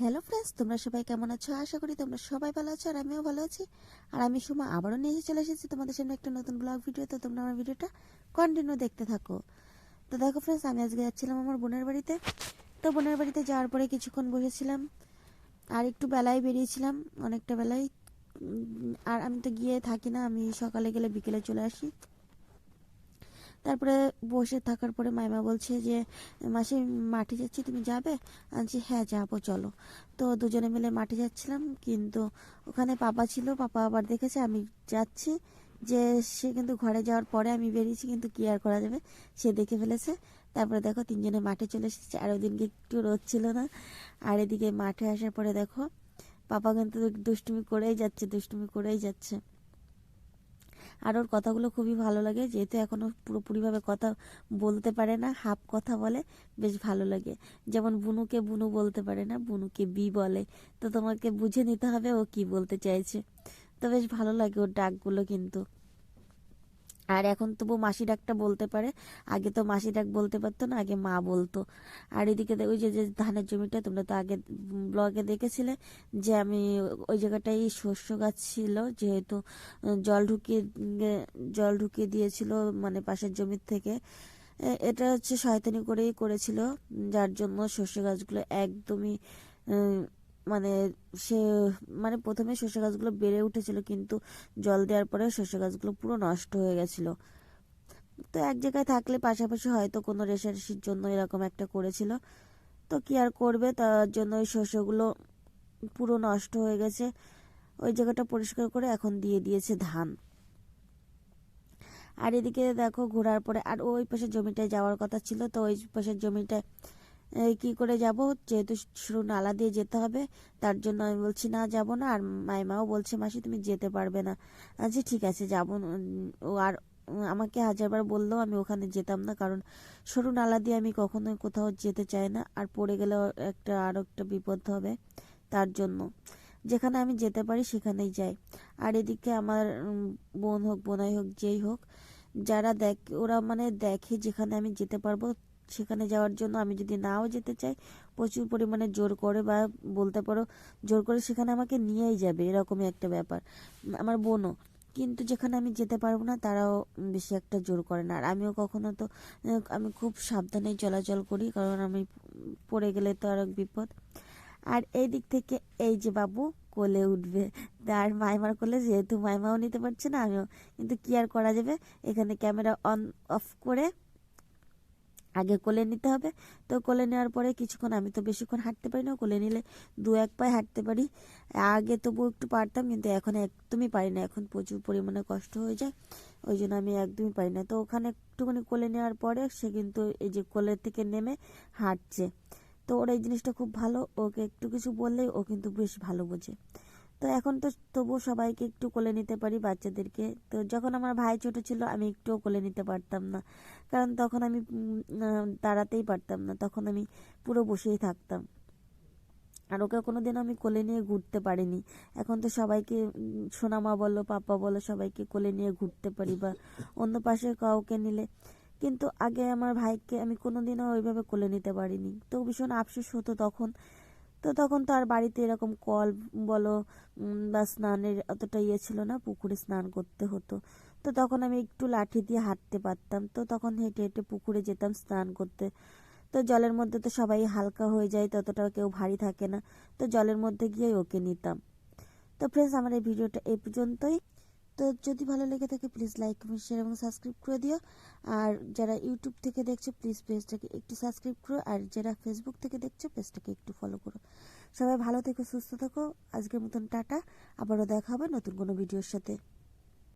Hello friends তোমরা সবাই কেমন আছো? আশা করি তোমরা সবাই ভালো আছো আর আমিও ভালো আছি। আর আমি সুমা আবারও নিয়ে চলে এসেছি তোমাদের সামনে একটা নতুন ব্লগ ভিডিও তো তোমরা আমার ভিডিওটা কন্টিনিউ দেখতে থাকো। তো দেখো ফ্রেন্ডস আমি আজকে যাচ্ছিলাম আমার বোনের বাড়িতে। তো বোনের বাড়িতে যাওয়ার পরে কিছুক্ষণ বসেছিলাম। আর একটু বেলায় বেরিয়েছিলাম, অনেকটা বেলায়। আর আমি তো গিয়ে থাকি না, আমি সকালে গেলে বিকেলে চলে আসি। তারপরে বসে থাকার পরে মাইমা বলছে যে, মাসি, মাঠে যাচ্ছি, তুমি যাবে? আনছি হ্যাঁ যাব, চলো। তো দুজনে মিলে মাঠে যাচ্ছিলাম, কিন্তু ওখানে পাপা ছিল, পাপা আবার দেখেছে, আমি যাচ্ছি। যে সে কিন্তু ঘরে যাওয়ার পরে আমি বেরিয়েছি, কিন্তু কি আর করা যাবে, সে দেখে ফেলেছে। তারপরে দেখো, তিনজনে মাঠে চলে এসেছে, আর ওদিনকে একটু রোদ ছিল না। আর এদিকে মাঠে আসার পরে দেখো, পাপা কিন্তু দুষ্টুমি করেই যাচ্ছে, দুষ্টুমি করেই যাচ্ছে। আর ওর কথাগুলো খুবই ভালো লাগে। যেহেতু এখনও পুরোপুরিভাবে কথা বলতে পারে না, হাফ কথা বলে, বেশ ভালো লাগে। যেমন বুনুকে বুনু বলতে পারে না, বুনুকে বি বলে। তো তোমাকে বুঝে নিতে হবে ও কি বলতে চাইছে। তো বেশ ভালো লাগে ওর ডাকগুলো কিন্তু। আর এখন তবু মাসি ডাকটা বলতে পারে। আগে তো মাসি ডাক বলতে পারতো না, আগে মা বলতো। আর এদিকে ওই যে যে ধানের জমিটা তোমরা তো আগে ব্লগে দেখেছিলে যে আমি ওই জায়গাটায় শস্য গাছ ছিল যেহেতু জল ঢুকিয়ে জল ঢুকিয়ে দিয়েছিল মানে পাশের জমির থেকে। এটা হচ্ছে শয়তানি করেই করেছিল যার জন্য শস্য গাছগুলো একদমই মানে সে মানে প্রথমে শস্য গাছগুলো বেড়ে উঠেছিল, কিন্তু জল দেওয়ার পরে শস্য গাছগুলো পুরো নষ্ট হয়ে গেছিল। তো এক জায়গায় থাকলে পাশাপাশি হয়তো কোনো রেশারেশির জন্য এরকম একটা করেছিল। তো কি আর করবে? তার জন্য ওই শস্যগুলো পুরো নষ্ট হয়ে গেছে। ওই জায়গাটা পরিষ্কার করে এখন দিয়ে দিয়েছে ধান। আর এদিকে দেখো ঘোরার পরে, আর ওই পাশের জমিটায় যাওয়ার কথা ছিল, তো ওই পাশের জমিটায় কি করে যাব? যেহেতু শুরু নালা দিয়ে যেতে হবে, তার জন্য আমি বলছি, না, যাব না। আর মাইমাও বলছে, মাসি, তুমি যেতে পারবে না। আচ্ছা ঠিক আছে, যাব। ও আর আমাকে হাজারবার বললেও আমি ওখানে যেতাম না। কারণ সরু নালা দিয়ে আমি কখনো কোথাও যেতে চাই না। আর পড়ে গেলেও একটা আরও একটা বিপদ হবে তার জন্য। যেখানে আমি যেতে পারি, সেখানেই যাই। আর এদিকে আমার বোন হোক, বোনাই হোক, যেই হোক, যারা দেখ, ওরা মানে দেখে যেখানে আমি যেতে পারব সেখানে যাওয়ার জন্য আমি যদি নাও যেতে চাই, প্রচুর পরিমাণে জোর করে বা বলতে পারো জোর করে সেখানে আমাকে নিয়েই যাবে, এরকমই একটা ব্যাপার। আমার বোনও। কিন্তু যেখানে আমি যেতে পারব না, তারাও বেশি একটা জোর করে না। আর আমিও কখনো তো, আমি খুব সাবধানেই চলাচল করি, কারণ আমি পড়ে গেলে তো আর বিপদ। আর এই দিক থেকে এই যে বাবু কোলে উঠবে আর মাইমার কোলে, যেহেতু মাইমাও নিতে পারছে না আমিও। কিন্তু কি আর করা যাবে? এখানে ক্যামেরা অন, অফ করে আগে কোলে নিতে হবে। তো কোলে নেওয়ার পরে কিছুক্ষণ, আমি তো বেশিক্ষণ হাঁটতে পারি না, কোলে নিলে দু এক পায়ে হাঁটতে পারি। আগে তবু একটু পারতাম, কিন্তু এখন একদমই পারি না। এখন প্রচুর পরিমাণে কষ্ট হয়ে যায়, ওই জন্য আমি একদমই পারি না। তো ওখানে একটুখানি কোলে নেওয়ার পরে সে কিন্তু এই যে কোলের থেকে নেমে হাঁটছে। তো ওর এই জিনিসটা খুব ভালো, ওকে একটু কিছু বললেই ও কিন্তু বেশ ভালো বোঝে। তো এখন তো তবুও সবাইকে একটু কোলে নিতে পারি বাচ্চাদেরকে। তো যখন আমার ভাই ছোট ছিল, আমি একটুও কোলে নিতে পারতাম না। কারণ তখন আমি দাঁড়াতেই পারতাম না। তখন আমি পুরো বসেই থাকতাম। আর ওকে কোনোদিন আমি কোলে নিয়ে ঘুরতে পারিনি। এখন তো সবাইকে সোনামা বলো, পাপা বলো, সবাইকে কোলে নিয়ে ঘুরতে পারি বা অন্য পাশে কাউকে নিলে। কিন্তু আগে আমার ভাইকে আমি কোনোদিনও ওইভাবে কোলে নিতে পারিনি। তো ভীষণ আফসোস হতো তখন। তো তখন তো আর বাড়িতে এরকম কল, বলো বা স্নানের অতটা ইয়ে ছিল না, পুকুরে স্নান করতে হতো। তো তখন আমি একটু লাঠি দিয়ে হাঁটতে পারতাম। তো তখন হেঁটে হেঁটে পুকুরে যেতাম স্নান করতে। তো জলের মধ্যে তো সবাই হালকা হয়ে যায় ততটা কেউ ভারী থাকে না। তো জলের মধ্যে গিয়ে ওকে নিতাম। তো ফ্রেন্ডস আমার এই ভিডিওটা এই পর্যন্তই। তো যদি ভালো লেগে থাকে প্লিজ লাইক কমেন্ট শেয়ার এবং সাবস্ক্রাইব করে দিও। আর যারা ইউটিউব থেকে দেখছ প্লিজ পেজটাকে একটু সাবস্ক্রাইব করো। আর যারা ফেসবুক থেকে দেখছ পেজটাকে একটু ফলো করো। সবাই ভালো থেকো, সুস্থ থাকো। আজকের মতন টাটা। আবারও দেখা হবে নতুন কোনো ভিডিওর সাথে।